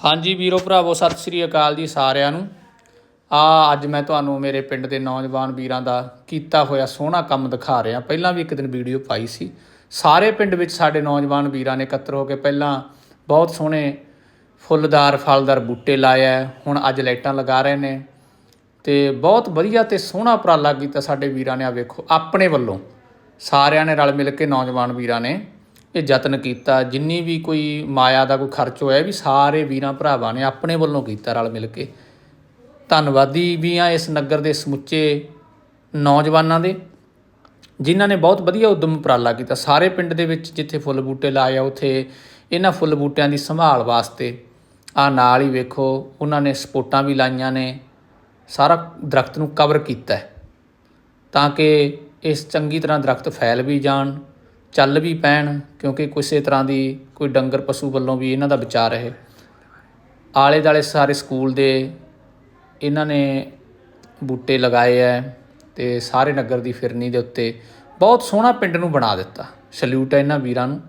ਹਾਂਜੀ ਵੀਰੋ, ਭਰਾਵੋ, ਸਤਿ ਸ੍ਰੀ ਅਕਾਲ ਜੀ ਸਾਰਿਆਂ ਨੂੰ। ਆ, ਅੱਜ ਮੈਂ ਤੁਹਾਨੂੰ ਮੇਰੇ ਪਿੰਡ ਦੇ ਨੌਜਵਾਨ ਵੀਰਾਂ ਦਾ ਕੀਤਾ ਹੋਇਆ ਸੋਹਣਾ ਕੰਮ ਦਿਖਾ ਰਿਹਾ। ਪਹਿਲਾਂ ਵੀ ਇੱਕ ਦਿਨ ਵੀਡੀਓ ਪਾਈ ਸੀ। ਸਾਰੇ ਪਿੰਡ ਵਿੱਚ ਸਾਡੇ ਨੌਜਵਾਨ ਵੀਰਾਂ ਨੇ ਇਕੱਤਰ ਹੋ ਕੇ ਪਹਿਲਾਂ ਬਹੁਤ ਸੋਹਣੇ ਫੁੱਲਦਾਰ, ਫਲਦਾਰ ਬੂਟੇ ਲਾਏ ਆ। ਹੁਣ ਅੱਜ ਲਾਈਟਾਂ ਲਗਾ ਰਹੇ ਨੇ ਤੇ ਬਹੁਤ ਵਧੀਆ ਤੇ ਸੋਹਣਾ ਉਪਰਾਲਾ ਕੀਤਾ ਸਾਡੇ ਵੀਰਾਂ ਨੇ। ਆ ਵੇਖੋ, ਆਪਣੇ ਵੱਲੋਂ ਸਾਰਿਆਂ ਨੇ ਰਲ ਮਿਲ ਕੇ ਨੌਜਵਾਨ ਵੀਰਾਂ ਨੇ ਇਹ ਯਤਨ ਕੀਤਾ, ਜਿੰਨੀ ਵੀ ਕੋਈ ਮਾਇਆ ਦਾ ਕੋਈ ਖਰਚ ਹੋਇਆ ਵੀ ਸਾਰੇ ਵੀਰਾਂ ਭਰਾਵਾਂ ਨੇ ਆਪਣੇ ਵੱਲੋਂ ਕੀਤਾ ਰਲ ਮਿਲ ਕੇ। ਧੰਨਵਾਦੀ ਵੀ ਆ ਇਸ ਨਗਰ ਦੇ ਸਮੁੱਚੇ ਨੌਜਵਾਨਾਂ ਦੇ, ਜਿਨ੍ਹਾਂ ਨੇ ਬਹੁਤ ਵਧੀਆ ਉਦਮ ਉਪਰਾਲਾ ਕੀਤਾ। ਸਾਰੇ ਪਿੰਡ ਦੇ ਵਿੱਚ ਜਿੱਥੇ ਫੁੱਲ ਬੂਟੇ ਲਾਏ ਆ, ਉੱਥੇ ਇਹਨਾਂ ਫੁੱਲ ਬੂਟਿਆਂ ਦੀ ਸੰਭਾਲ ਵਾਸਤੇ ਆ ਨਾਲ ਹੀ ਵੇਖੋ, ਉਹਨਾਂ ਨੇ ਸਪੋਟਾਂ ਵੀ ਲਾਈਆਂ ਨੇ, ਸਾਰਾ ਦਰਖਤ ਨੂੰ ਕਵਰ ਕੀਤਾ ਤਾਂ ਕਿ ਇਸ ਚੰਗੀ ਤਰ੍ਹਾਂ ਦਰਖਤ ਫੈਲ ਵੀ ਜਾਣ ਚੱਲ ਵੀ ਪੈਣ, ਕਿਉਂਕਿ ਕਿਸੇ ਤਰ੍ਹਾਂ ਦੀ ਕੋਈ ਡੰਗਰ ਪਸ਼ੂ ਵੱਲੋਂ ਵੀ ਇਹਨਾਂ ਦਾ ਬਚਾਅ ਰਹੇ। ਆਲੇ ਦਾਲੇ ਸਾਰੇ ਸਕੂਲ ਦੇ ਇਹਨਾਂ ਨੇ ਬੂਟੇ ਲਗਾਏ ਐ ਤੇ ਸਾਰੇ ਨਗਰ ਦੀ ਫਿਰਨੀ ਦੇ ਉੱਤੇ ਬਹੁਤ ਸੋਹਣਾ ਪਿੰਡ ਨੂੰ ਬਣਾ ਦਿੱਤਾ। ਸਲੂਟ ਹੈ ਇਹਨਾਂ ਵੀਰਾਂ ਨੂੰ।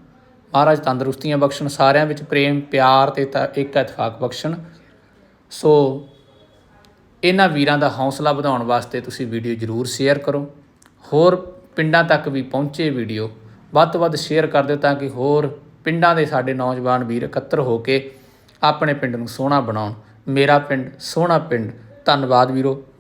ਮਹਾਰਾਜ ਤੰਦਰੁਸਤੀਆਂ ਬਖਸ਼ਣ, ਸਾਰਿਆਂ ਵਿੱਚ ਪ੍ਰੇਮ, ਪਿਆਰ ਤੇ ਇੱਕ ਇਤਫਾਕ ਬਖਸ਼ਣ। ਸੋ ਇਹਨਾਂ ਵੀਰਾਂ ਦਾ ਹੌਸਲਾ ਵਧਾਉਣ ਵਾਸਤੇ ਤੁਸੀਂ ਵੀਡੀਓ ਜ਼ਰੂਰ ਸ਼ੇਅਰ ਕਰੋ। ਹੋਰ ਪਿੰਡਾਂ ਤੱਕ ਵੀ ਪਹੁੰਚੇ ਵੀਡੀਓ ਵੱਧ ਤੋਂ ਵੱਧ ਸ਼ੇਅਰ ਕਰ ਦਿਓ ਤਾਂ ਕਿ ਹੋਰ ਪਿੰਡਾਂ ਦੇ ਸਾਡੇ ਨੌਜਵਾਨ ਵੀਰ ਇਕੱਤਰ ਹੋ ਕੇ ਆਪਣੇ ਪਿੰਡ ਨੂੰ ਸੋਹਣਾ ਬਣਾਉਣ। ਮੇਰਾ ਪਿੰਡ, ਸੋਹਣਾ ਪਿੰਡ। ਧੰਨਵਾਦ ਵੀਰੋ।